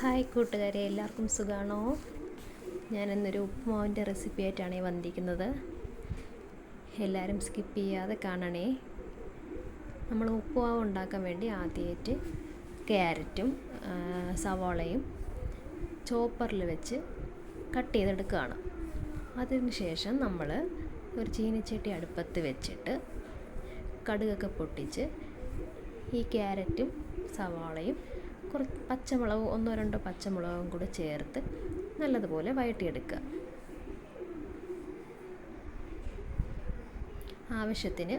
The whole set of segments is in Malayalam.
ഹായ് കൂട്ടുകാരെ എല്ലാവർക്കും സുഖമാണോ ഞാനിന്നൊരു ഉപ്പുമാവിന്റെ റെസിപ്പി ആയിട്ടാണ് വന്നിരിക്കുന്നത്. എല്ലാവരും സ്കിപ്പ് ചെയ്യാതെ കാണണേ. നമ്മൾ ഉപ്പുമാവ് ഉണ്ടാക്കാൻ വേണ്ടി ആദ്യമായിട്ട് ക്യാരറ്റും സവാളയും ചോപ്പറിൽ വെച്ച് കട്ട് ചെയ്തെടുക്കുകയാണ്. അതിന് ശേഷം നമ്മൾ ഒരു ചീനിച്ചട്ടി അടുപ്പത്ത് വെച്ചിട്ട് കടുകൊക്കെ പൊട്ടിച്ച് ഈ ക്യാരറ്റും സവാളയും കുറച്ച് പച്ചമുളക് ഒന്നോ രണ്ടോ പച്ചമുളകും കൂടെ ചേർത്ത് നല്ലതുപോലെ വഴട്ടിയെടുക്കുക ആവശ്യത്തിന്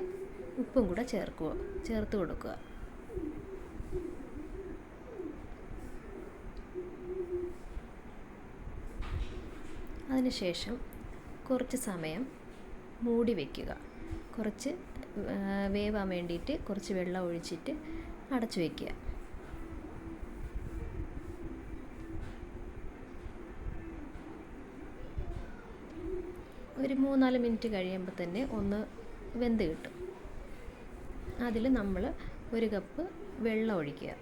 ഉപ്പും കൂടെ ചേർക്കുക ചേർത്ത് കൊടുക്കുക. അതിനുശേഷം കുറച്ച് സമയം മൂടി വയ്ക്കുക കുറച്ച് വേവാൻ വേണ്ടിയിട്ട് കുറച്ച് വെള്ളം ഒഴിച്ചിട്ട് അടച്ചു വയ്ക്കുക ഒരു മൂന്നാൽ മിനിറ്റ് കഴിയുമ്പോൾ തന്നെ ഒന്ന് വെന്ത് കിട്ടും. അതിൽ നമ്മൾ ഒരു കപ്പ് വെള്ളം ഒഴിക്കുക.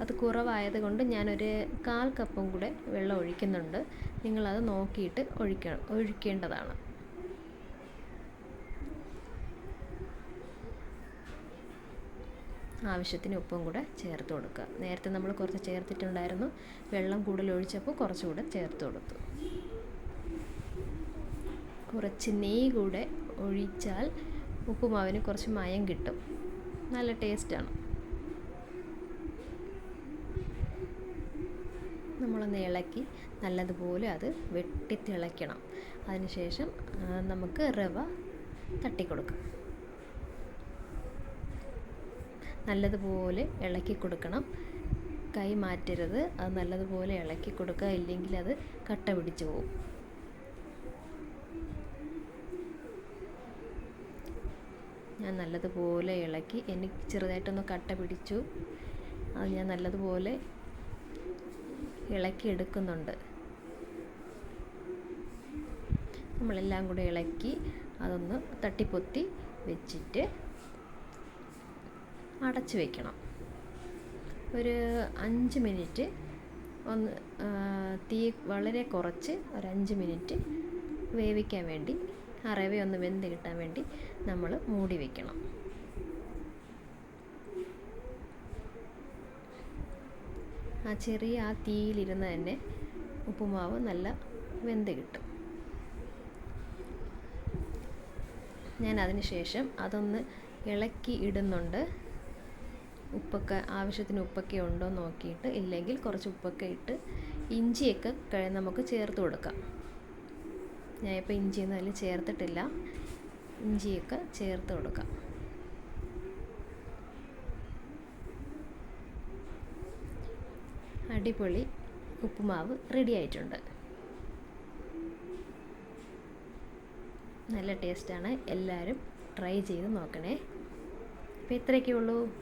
അത് കുറവായത് കൊണ്ട് ഞാനൊരു കാൽ കപ്പും കൂടെ വെള്ളം ഒഴിക്കുന്നുണ്ട്. നിങ്ങളത് നോക്കിയിട്ട് ഒഴിക്കണം ഒഴിക്കേണ്ടതാണ്. ആവശ്യത്തിന് ഉപ്പും കൂടെ ചേർത്ത് കൊടുക്കുക. നേരത്തെ നമ്മൾ കുറച്ച് ചേർത്തിട്ടുണ്ടായിരുന്നു. വെള്ളം കൂടുതൽ ഒഴിച്ചപ്പോൾ കുറച്ചുകൂടെ ചേർത്ത് കൊടുത്തു. കുറച്ച് നെയ്യ് കൂടെ ഒഴിച്ചാൽ ഉപ്പുമാവിന് കുറച്ച് മയം കിട്ടും. നല്ല ടേസ്റ്റാണ്. നമ്മളൊന്ന് ഇളക്കി നല്ലതുപോലെ അത് വെട്ടിത്തിളയ്ക്കണം. അതിനുശേഷം നമുക്ക് റവ തട്ടിക്കൊടുക്കാം. നല്ലതുപോലെ ഇളക്കി കൊടുക്കണം. കൈ മാറ്റരുത്. അത് നല്ലതുപോലെ ഇളക്കി കൊടുക്കുക. ഇല്ലെങ്കിൽ അത് കട്ട പിടിച്ചു പോകും. ഞാൻ നല്ലതുപോലെ ഇളക്കി. എനിക്ക് ചെറുതായിട്ടൊന്ന് കട്ട പിടിച്ചു. അത് ഞാൻ നല്ലതുപോലെ ഇളക്കി എടുക്കുന്നുണ്ട്. നമ്മളെല്ലാം കൂടെ ഇളക്കി അതൊന്ന് തട്ടിപ്പൊത്തി വെച്ചിട്ട് അടച്ചു വെക്കണം. ഒരു അഞ്ച് മിനിറ്റ് ഒന്ന് തീ വളരെ കുറച്ച് ഒരഞ്ച് മിനിറ്റ് വേവിക്കാൻ വേണ്ടി ആ റവ ഒന്ന് വെന്ത് കിട്ടാൻ വേണ്ടി നമ്മൾ മൂടി വെക്കണം. ആ ചെറിയ ആ തീയിലിരുന്ന് തന്നെ ഉപ്പുമാവ് നല്ല വെന്ത് കിട്ടും. ഞാൻ അതിന് ശേഷം അതൊന്ന് ഇളക്കി ഇടുന്നുണ്ട്. ഉപ്പൊക്കെ ആവശ്യത്തിന് ഉപ്പൊക്കെ ഉണ്ടോ എന്ന് നോക്കിയിട്ട് ഇല്ലെങ്കിൽ കുറച്ച് ഉപ്പൊക്കെ ഇട്ട് ഇഞ്ചിയൊക്കെ നമുക്ക് ചേർത്ത് കൊടുക്കാം. ഞാനിപ്പോൾ ഇഞ്ചിയൊന്നും അതിൽ ചേർത്തിട്ടില്ല. ഇഞ്ചിയൊക്കെ ചേർത്ത് കൊടുക്കാം. അടിപൊളി ഉപ്പുമാവ് റെഡി ആയിട്ടുണ്ട്. നല്ല ടേസ്റ്റാണ് എല്ലാവരും ട്രൈ ചെയ്ത് നോക്കണേ. അപ്പോൾ ഇത്രയൊക്കെ ഉള്ളൂ.